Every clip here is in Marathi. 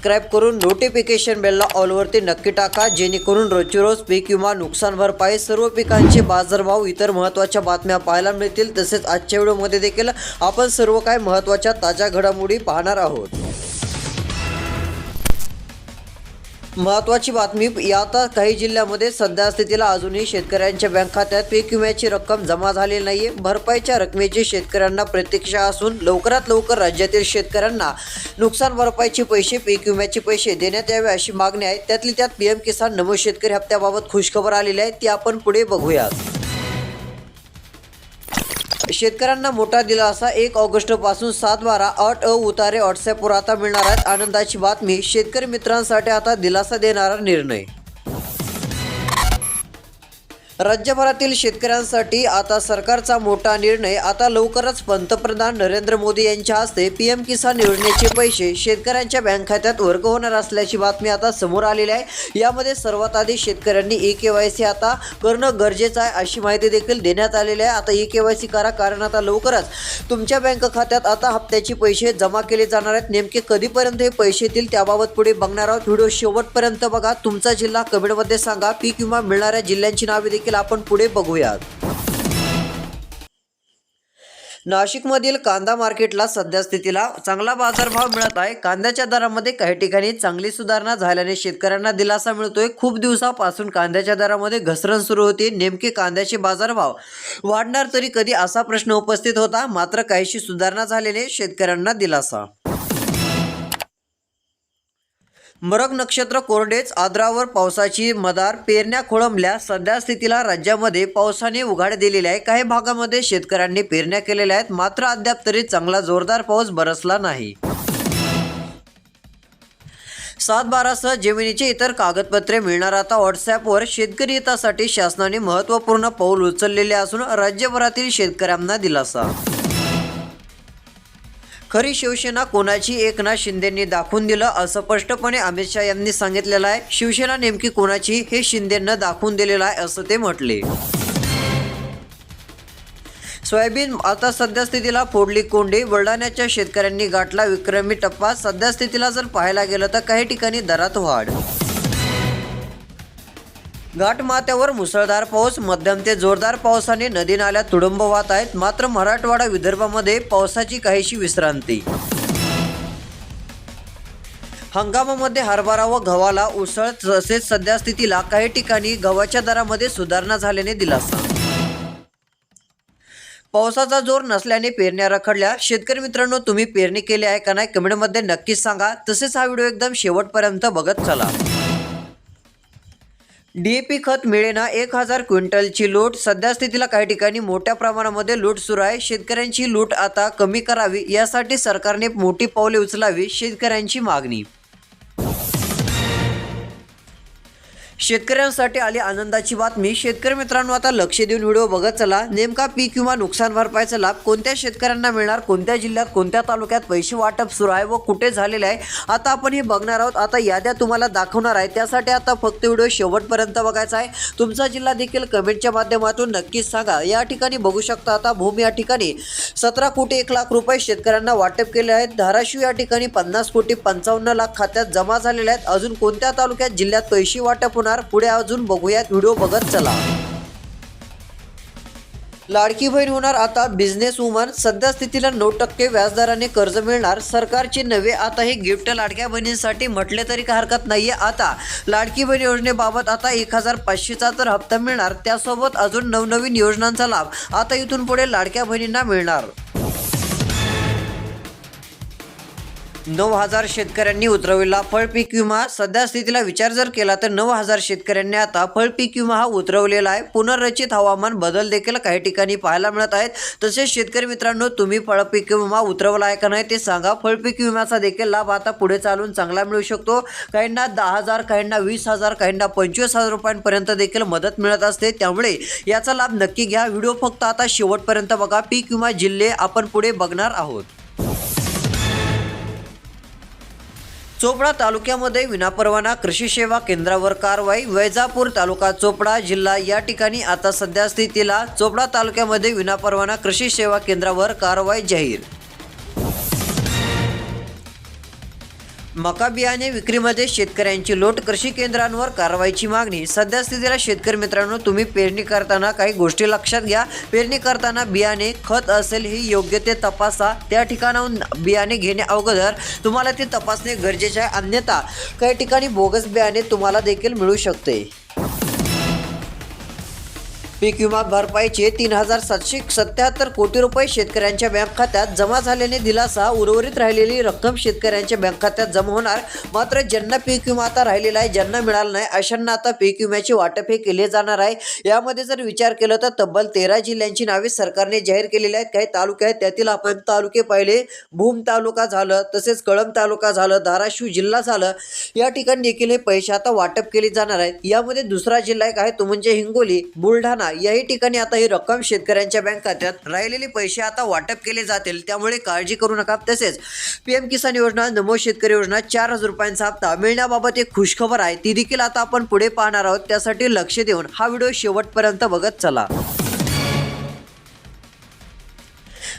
सबस्क्राईब करून नोटिफिकेशन बेलला ऑलवरती नक्की टाका जेणेकरून रोजची रोज पीक विमा नुकसान भरपाई सर्व पिकांचे बाजारभाव इतर महत्त्वाच्या बातम्या पाहायला मिळतील. तसेच आजच्या व्हिडिओमध्ये देखील आपण सर्व काही महत्त्वाच्या ताज्या घडामोडी पाहणार आहोत. महत्त्वाची बातमी या आता काही जिल्ह्यामध्ये सध्या स्थितीला अजूनही शेतकऱ्यांच्या बँक खात्यात पीक विम्याची रक्कम जमा झालेली नाहीये. भरपाईच्या रकमेची शेतकऱ्यांना प्रतीक्षा असून लवकरात लवकर राज्यातील शेतकऱ्यांना नुकसान भरपाईचे पैसे पीक विम्याचे पैसे देण्यात यावे अशी मागणी आहे. त्यातली त्यात पीएम किसान नमो शेतकरी हप्त्याबाबत खुशखबर आलेली आहे. ती आपण पुढे बघूयात. शेतकऱ्यांना मोठा दिलासा एक ऑगस्टपासून सात बारा अट अ उतारे व्हॉट्सॲपवर आता मिळणार आहेत. आनंदाची बातमी शेतकरी मित्रांसाठी आता दिलासा देणारा निर्णय. राज्यभरातील शेतकऱ्यांसाठी आता सरकारचा मोठा निर्णय. आता लवकरच पंतप्रधान नरेंद्र मोदी यांच्या हस्ते पीएम किसान योजनेचे पैसे शेतकऱ्यांच्या बँक खात्यात वर्ग होणार असल्याची बातमी आता समोर आलेली आहे. यामध्ये सर्वात आधी शेतकऱ्यांनी ई के वाय सी आता करणं गरजेचं आहे अशी माहिती देखील देण्यात आलेली आहे. आता ई के वाय सी करा कारण आता लवकरच तुमच्या बँक खात्यात आता हप्त्याचे पैसे जमा केले जाणार आहेत. नेमके कधीपर्यंत हे पैसे येतील त्याबाबत पुढे बघणार आहोत. व्हिडिओ शेवटपर्यंत बघा. तुमचा जिल्हा कमेंटमध्ये सांगा. पीक विमा मिळणाऱ्या जिल्ह्यांची नावे देखील आपण पुढे बघूयात. नाशिकमधील कांदा मार्केटला सध्या स्थितीला चांगला बाजारभाव मिळत आहे. कांद्याच्या दरामध्ये काही ठिकाणी चांगली सुधारणा झाल्याने शेतकऱ्यांना दिलासा मिळतोय. खूप दिवसापासून कांद्याच्या दरामध्ये घसरण सुरू होती. नेमके कांद्याचे बाजारभाव वाढणार तरी कधी असा प्रश्न उपस्थित होता. मात्र काहीशी सुधारणा झाल्याने शेतकऱ्यांना दिलासा मरग नक्षत्र कोरडेच आद्रावर पावसाची मदार पेरण्या खोळंबल्या. सध्या स्थितीला राज्यामध्ये पावसाने उघाड दिलेले आहे. काही भागामध्ये शेतकऱ्यांनी पेरण्या केलेल्या आहेत. मात्र अद्याप तरी चांगला जोरदार पाऊस बरसला नाही. सात बारासह जमिनीचे इतर कागदपत्रे मिळणार आता व्हॉट्सॲपवर. शेतकरी हितासाठी शासनाने महत्त्वपूर्ण पाऊल उचललेले असून राज्यभरातील शेतकऱ्यांना दिलासा. खरी शिवसेना कोणाची एकनाथ शिंदेंनी दाखवून दिलं असं स्पष्टपणे अमित शहा यांनी सांगितलेलं आहे. शिवसेना नेमकी कोणाची हे शिंदेनं दाखवून दिलेलं आहे असं ते म्हटले. सोयाबीन आता सध्यास्थितीला फोडली कोंडी. बुलढाण्याच्या शेतकऱ्यांनी गाठला विक्रमी टप्पा. सध्या स्थितीला जर पाहायला गेलं तर काही ठिकाणी दरात वाढ. घाटमाथ्यावर मुसळधार पाऊस मध्यम ते जोरदार पावसाने नदी नाल्या तुडुंब वाहत आहेत. मात्र मराठवाडा विदर्भामध्ये पावसाची काहीशी विश्रांती. हंगामामध्ये हरभरा व गव्हाला उसळ तसेच सध्या स्थितीला काही ठिकाणी गव्हाच्या दरामध्ये सुधारणा झाल्याने दिलासा. पावसाचा जोर नसल्याने पेरण्या रखडल्या. शेतकरी मित्रांनो तुम्ही पेरणी केली आहे का नाही कमेंटमध्ये नक्कीच सांगा. तसेच हा व्हिडिओ एकदम शेवटपर्यंत बघत चला. डीएपी खत मिळेना एक हजार क्विंटलची लूट. सध्या स्थितीला काही ठिकाणी मोठ्या प्रमाणामध्ये लूट सुरू आहे. शेतकऱ्यांची लूट आता कमी करावी यासाठी सरकारने मोठी पावले उचलावी शेतकऱ्यांची मागणी. शेतकऱ्यांसाठी आली आनंदाची बातमी. शेतकरी मित्रांनो आता लक्ष देऊन व्हिडिओ बघत चला. नेमका पीक किंवा नुकसान भरपाईचा लाभ कोणत्या शेतकऱ्यांना मिळणार? कोणत्या जिल्ह्यात कोणत्या तालुक्यात पैसे वाटप सुरू आहे व कुठे झालेले आहे? आता आपण हे बघणार आहोत. आता याद्या तुम्हाला दाखवणार आहे. त्यासाठी आता फक्त व्हिडिओ शेवटपर्यंत बघायचा आहे. तुमचा जिल्हा देखील कमेंटच्या माध्यमातून नक्कीच सांगा. या ठिकाणी बघू शकता आता भूम या ठिकाणी सतरा कोटी एक लाख रुपये शेतकऱ्यांना वाटप केले आहेत. धाराशिव या ठिकाणी पन्नास कोटी पंचावन्न लाख खात्यात जमा झालेले आहेत. अजून कोणत्या तालुक्यात जिल्ह्यात पैसे वाटप होणार? पुढे अजून बघूयात व्हिडिओ बघत चला. लाडकी बहीण होणार आता बिझनेस वुमन सध्या स्थितीला नऊ टक्के व्याजदराने कर्ज मिळणार. सरकारचे नवे आता हे गिफ्ट लाडक्या बहिणींसाठी म्हटले तरी काही हरकत नाहीये. आता लाडकी बहीण योजनेबाबत आता एक हजार पाचशेचा तर हप्ता मिळणार. त्यासोबत अजून नवनवीन योजनांचा लाभ आता इथून पुढे लाडक्या बहिणींना मिळणार. नऊ हजार शेतकऱ्यांनी उतरविला फळपीक विमा. सध्या स्थितीला विचार जर केला तर नऊ हजार शेतकऱ्यांनी आता फळपीक विमा हा उतरवलेला आहे. पुनर्रचित हवामान बदल देखील काही ठिकाणी पाहायला मिळत आहेत. तसेच शेतकरी मित्रांनो तुम्ही फळपीक विमा उतरवला आहे का नाही ते सांगा. फळपीक विम्याचा देखील लाभ आता पुढे चालून चांगला मिळू शकतो. काहींना दहा हजार काहींना वीस हजार काहींना पंचवीस हजार रुपयांपर्यंत देखील मदत मिळत असते. त्यामुळे याचा लाभ नक्की घ्या. व्हिडिओ फक्त आता शेवटपर्यंत बघा. पीक विमा जिल्हे आपण पुढे बघणार आहोत. चोपडा तालुक्यामध्ये विनापरवाना कृषी सेवा केंद्रावर कारवाई. वैजापूर तालुका चोपडा जिल्हा या ठिकाणी आता सध्या स्थितीला चोपडा तालुक्यामध्ये विनापरवाना कृषी सेवा केंद्रावर कारवाई जाहीर. मका बियाणे विक्रीमध्ये शेतकऱ्यांची लोट कृषी केंद्रांवर कारवाईची मागणी. सध्या स्थितीला शेतकरी मित्रांनो तुम्ही पेरणी करताना काही गोष्टी लक्षात घ्या. पेरणी करताना बियाणे खत असेल ही योग्य ते तपासा. त्या ठिकाणाहून बियाणे घेणे अगोदर तुम्हाला ते तपासणे गरजेचे आहे. अन्यथा काही ठिकाणी बोगस बियाणे तुम्हाला देखील मिळू शकते. पीक विमा भरपाईचे तीन हजार सातशे सत्याहत्तर कोटी रुपये शेतकऱ्यांच्या बँक खात्यात जमा झाल्याने दिलासा उर्वरित राहिलेली रक्कम शेतकऱ्यांच्या बँक खात्यात जमा होणार. मात्र ज्यांना पीक विमा आता राहिलेला आहे ज्यांना मिळाला नाही अशांना आता पीक विम्याचे वाटप हे केले जाणार आहे. यामध्ये जर विचार केला तर तब्बल तेरा जिल्ह्यांची नावे सरकारने जाहीर केलेली आहेत. काही तालुके आहेत त्यातील आपण तालुके पाहिले. भूम तालुका झालं तसेच कळंब तालुका झालं धाराशिव जिल्हा झालं. या ठिकाणी देखील हे पैसे आता वाटप केले जाणार आहेत. यामध्ये दुसरा जिल्हा एक आहे तो म्हणजे हिंगोली बुलढाणा. याही ठिकाणी आता ही रक्कम शेतकऱ्यांच्या बँक खात्यात राहिलेले पैसे आता वाटप केले जातील. त्यामुळे काळजी करू नका. तसेच पीएम किसान योजना नमो शेतकरी योजना चार हजार रुपयांचा हप्ता मिळण्याबाबत एक खुशखबर आहे. ती देखील आता आपण पुढे पाहणार आहोत. त्यासाठी लक्ष देऊन हा व्हिडिओ शेवटपर्यंत बघत चला.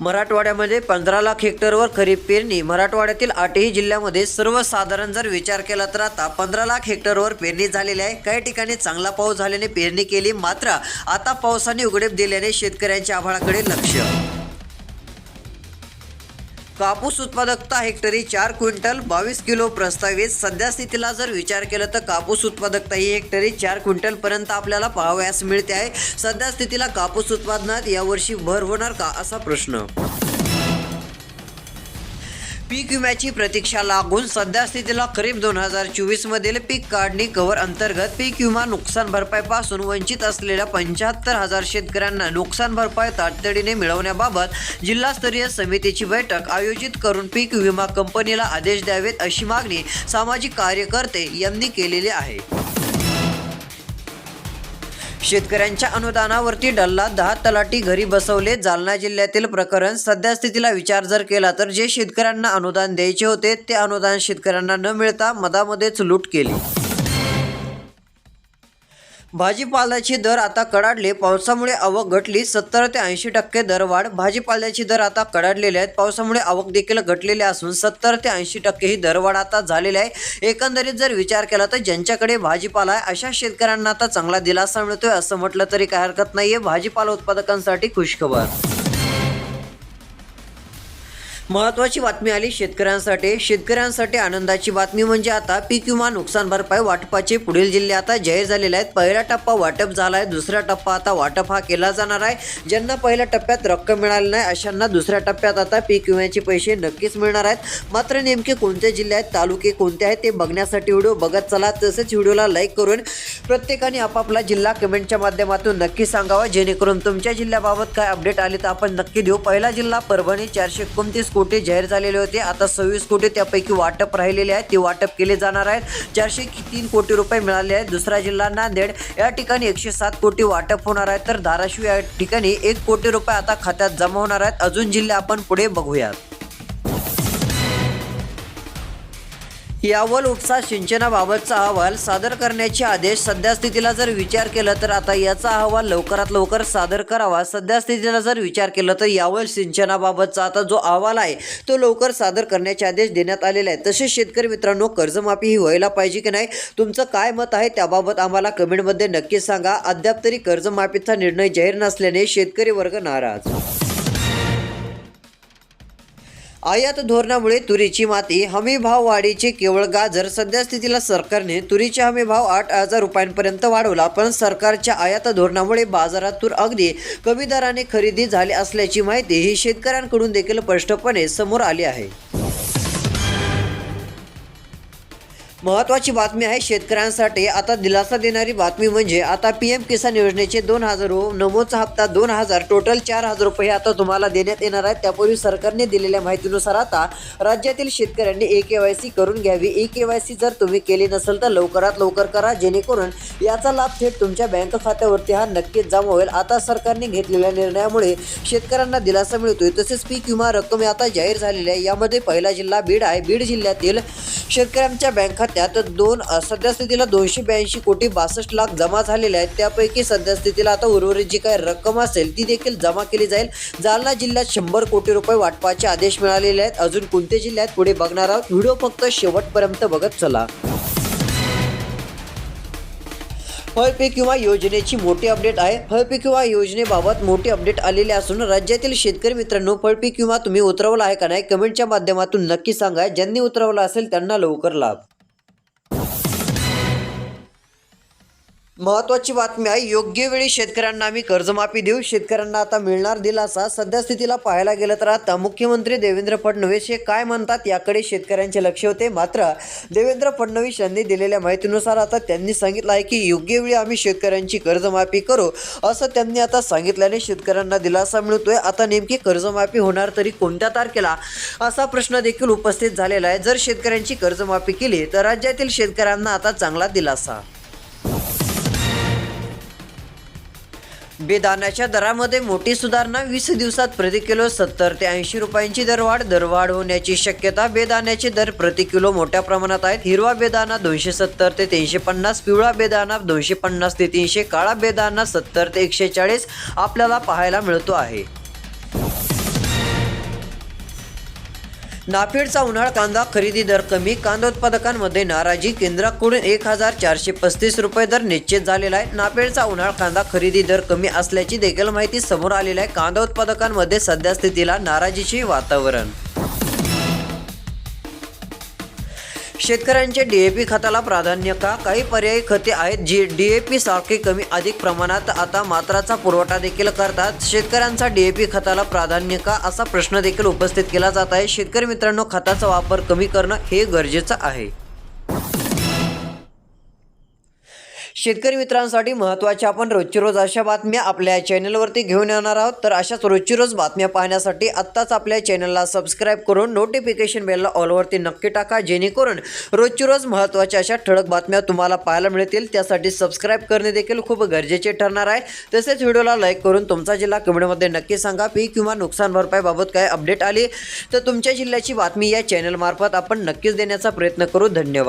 मराठवाड्यामध्ये पंधरा लाख हेक्टरवर खरीप पेरणी. मराठवाड्यातील आठही जिल्ह्यामध्ये सर्वसाधारण जर विचार केला तर आता पंधरा लाख हेक्टरवर पेरणी झालेली आहे. काही ठिकाणी चांगला पाऊस झाल्याने पेरणी केली मात्र आता पावसाने उघडीप दिल्याने शेतकऱ्यांच्या आभाळाकडे लक्ष. कापूस उत्पादकता हेक्टरी चार क्विंटल बावीस किलो प्रस्तावित. सध्या स्थितीला जर विचार केला तर कापूस उत्पादकता ही हेक्टरी चार क्विंटल पर्यंत आपल्याला पाहावयास मिळते आहे. सध्या स्थितीला कापूस उत्पादनात यावर्षी भर होणार का? असा प्रश्न. पीक विम्याची प्रतीक्षा लागून सध्या स्थितीला खरीप दोन हजार चोवीस मधील पीक काढणी कव्हर अंतर्गत पीक विमा नुकसान भरपाईपासून वंचित असलेल्या पंच्याहत्तर हजार शेतकऱ्यांना नुकसान भरपाई तातडीने मिळवण्याबाबत जिल्हास्तरीय समितीची बैठक आयोजित करून पीक विमा कंपनीला आदेश द्यावेत अशी मागणी सामाजिक कार्यकर्ते यांनी केलेली आहे. शेतकऱ्यांच्या अनुदानावरती डल्ला दहा तलाठी घरी बसवले. जालना जिल्ह्यातील प्रकरण सध्यास्थितीला विचार जर केला तर जे शेतकऱ्यांना अनुदान द्यायचे होते ते अनुदान शेतकऱ्यांना न मिळता मधामध्येच लूट केली. भाजीपाल्याचे दर आता कडाडले. पावसामुळे आवक घटली. सत्तर ते ऐंशी टक्के दरवाढ भाजीपाल्याचे दर आता कडाडलेले आहेत. पावसामुळे आवक देखील घटलेले असून सत्तर ते ऐंशी टक्के ही दरवाढ आता झालेली आहे. एकंदरीत जर विचार केला तर ज्यांच्याकडे भाजीपाला आहे अशा शेतकऱ्यांना आता चांगला दिलासा मिळतोय असं म्हटलं तरी काय हरकत नाहीये. भाजीपाला उत्पादकांसाठी खुशखबर. महत्वाची बातमी आली शेतकऱ्यांसाठी. शेतकऱ्यांसाठी आनंदाची बातमी म्हणजे आता पीक विमा नुकसान भरपाई वाटपाचे. पुढील जिल्हे आता जाहीर झालेले आहेत. पहिला टप्पा वाटप झाला आहे दुसरा टप्पा आता वाटप हा केला जाणार आहे. ज्यांना पहिल्या टप्प्यात रक्कम मिळाली नाही अशांना दुसऱ्या टप्प्यात आता पीक विम्याचे पैसे नक्कीच मिळणार आहेत. मात्र नेमके कोणते जिल्हे आहेत तालुके कोणते आहेत ते बघण्यासाठी व्हिडिओ बघत चला. तसेच व्हिडिओला लाईक करून प्रत्येकाने आपापला जिल्हा कमेंटच्या माध्यमातून नक्की सांगावा. जेणेकरून तुमच्या जिल्ह्याबाबत काय अपडेट आले तर आपण नक्की देऊ. पहिला जिल्हा परभणी चारशे एकोणतीस कोटे जाहीर झालेले होते. आता सव्वीस कोटी त्यापैकी वाटप राहिलेले आहेत. ते वाटप केले जाणार आहेत. चारशे तीन कोटी रुपये मिळाले आहेत. दुसरा जिल्हा नांदेड. या ठिकाणी एकशे सात कोटी वाटप होणार आहे तर धाराशिव या ठिकाणी एक कोटी रुपये आता खात्यात जमा होणार आहेत. अजून जिल्हे आपण पुढे बघूयात. यावल उपसा सिंचनाबाबतचा अहवाल सादर करण्याचे आदेश सध्या स्थितीला जर विचार केला तर आता याचा अहवाल लवकरात लवकर सादर करावा. सध्या स्थितीला जर विचार केला तर यावल सिंचनाबाबतचा आता जो अहवाल आहे तो लवकर सादर करण्याचे आदेश देण्यात आलेले आहेत. तसेच शेतकरी मित्रांनो कर्जमाफी ही व्हायला पाहिजे की नाही? तुमचं काय मत आहे त्याबाबत आम्हाला कमेंटमध्ये नक्की सांगा. अद्याप तरी कर्जमाफीचा निर्णय जाहीर नसल्याने शेतकरी वर्ग नाराज. आयात धोरणामुळे तुरीची माती हमी भाव वाढीचे केवळ गाजर सध्या स्थितीला सरकारने तुरीचे हमी भाव आठ हजार रुपयांपर्यंत वाढवला पण सरकारच्या आयात धोरणामुळे बाजारात तूर अगदी कमी दराने खरेदी झाली असल्याची माहिती ही शेतकऱ्यांकडून देखील स्पष्टपणे समोर आली आहे. महत्त्वाची बातमी आहे शेतकऱ्यांसाठी. आता दिलासा देणारी बातमी म्हणजे आता पी एम किसान योजनेचे दोन हजार नमोचा हप्ता दोन हजार टोटल चार हजार रुपये आता तुम्हाला देण्यात येणार आहे त्यापूर्वी सरकारने दिलेल्या माहितीनुसार आता राज्यातील शेतकऱ्यांनी ए के वाय सी करून घ्यावी. ए के वाय सी जर तुम्ही केली नसेल तर लवकरात लवकर करा जेणेकरून याचा लाभ थेट तुमच्या बँक खात्यावरती हा नक्कीच जमा होईल. आता सरकारने घेतलेल्या निर्णयामुळे शेतकऱ्यांना दिलासा मिळतोय. तसेच पीक विमा रक्कम आता जाहीर झालेली आहे. यामध्ये पहिला जिल्हा बीड आहे. बीड जिल्ह्यातील शेतकऱ्यांच्या बँक खात्यात त्यात दोन सद्यस्थितीला दोनशे ब्याऐंशी कोटी बासष्ट लाख जमा झालेले आहेत. त्यापैकी सद्यस्थितीला आता उर्वरित जी काही रक्कम असेल ती देखील जमा केली जाईल. जालना जिल्ह्यात शंभर कोटी रुपये वाटपाचे आदेश मिळालेले आहेत. अजून कोणते जिल्ह्यात पुढे बघणार आहोत. व्हिडिओ फक्त शेवटपर्यंत बघत चला. फळपीक किंवा योजनेची मोठी अपडेट आहे. फळपीक किंवा योजनेबाबत मोठी अपडेट आलेली असून राज्यातील शेतकरी मित्रांनो फळपीक किंवा तुम्ही उतरवला आहे का नाही कमेंटच्या माध्यमातून नक्की सांगा. ज्यांनी उतरवला असेल त्यांना लवकर लाभ. महत्वाची बातमी आहे योग्य वेळी शेतकऱ्यांना आम्ही कर्जमाफी देऊ शेतकऱ्यांना आता मिळणार दिलासा. सध्या स्थितीला पाहायला गेलं तर आता मुख्यमंत्री देवेंद्र फडणवीस हे काय म्हणतात याकडे शेतकऱ्यांचे लक्ष होते. मात्र देवेंद्र फडणवीस यांनी दिलेल्या माहितीनुसार आता त्यांनी सांगितलं आहे की योग्य वेळी आम्ही शेतकऱ्यांची कर्जमाफी करू असं त्यांनी आता सांगितल्याने शेतकऱ्यांना दिलासा मिळतोय. आता नेमकी कर्जमाफी होणार तरी कोणत्या तारखेला? असा प्रश्न देखील उपस्थित झालेला आहे. जर शेतकऱ्यांची कर्जमाफी केली तर राज्यातील शेतकऱ्यांना आता चांगला दिलासा. बेदाण्याच्या दरामध्ये मोठी सुधारणा वीस दिवसात प्रति किलो सत्तर ते ऐंशी रुपयांची दरवाढ दरवाढ होण्याची शक्यता बेदाण्याचे दर प्रति किलो मोठ्या प्रमाणात आहेत. हिरवा बेदाना दोनशे सत्तर ते तीनशे पन्नास पिवळा बेदाना दोनशे पन्नास ते तीनशे काळा बेदाना सत्तर ते एकशे चाळीस आपल्याला पाहायला मिळतो आहे. नाफेडचा उन्हाळ कांदा खरेदी दर कमी कांदा उत्पादकांमध्ये नाराजी केंद्राकडून एक हजार चारशे पस्तीस रुपये दर निश्चित झालेला आहे. नाफेडचा उन्हाळ कांदा खरेदी दर कमी असल्याची देखील माहिती समोर आलेली आहे. कांदा उत्पादकांमध्ये सध्या स्थितीला नाराजीचे वातावरण. शेतकऱ्यांच्या डीएपी खताला प्राधान्य का? काही पर्यायी खते आहेत जी डीएपी सारखे कमी अधिक प्रमाणात आता मात्राचा पुरवठा देखील करतात. शेतकऱ्यांचा डीएपी खताला प्राधान्य का? असा प्रश्न देखील उपस्थित केला जात आहे. शेतकरी मित्रांनो खताचा वापर कमी करणं हे गरजेचं आहे. शेतकरी मित्रांसाठी महत्त्वाच्या आपण रोजची रोज अशा बातम्या आपल्या चॅनलवरती घेऊन येणार आहोत. तर अशाच रोजची रोज बातम्या पाहण्यासाठी आत्ताच आपल्या चॅनलला सबस्क्राईब करून नोटिफिकेशन बेलला ऑलवरती नक्की टाका जेणेकरून रोजची रोज महत्त्वाच्या अशा ठळक बातम्या तुम्हाला पाहायला मिळतील. त्यासाठी सबस्क्राईब करणे देखील खूप गरजेचे ठरणार आहे. तसेच व्हिडिओला लाईक करून तुमचा जिल्हा कमेंटमध्ये नक्की सांगा. पी किंवा नुकसान भरपाईबाबत काय अपडेट आली? तर तुमच्या जिल्ह्याची बातमी या चॅनलमार्फत आपण नक्कीच देण्याचा प्रयत्न करू. धन्यवाद.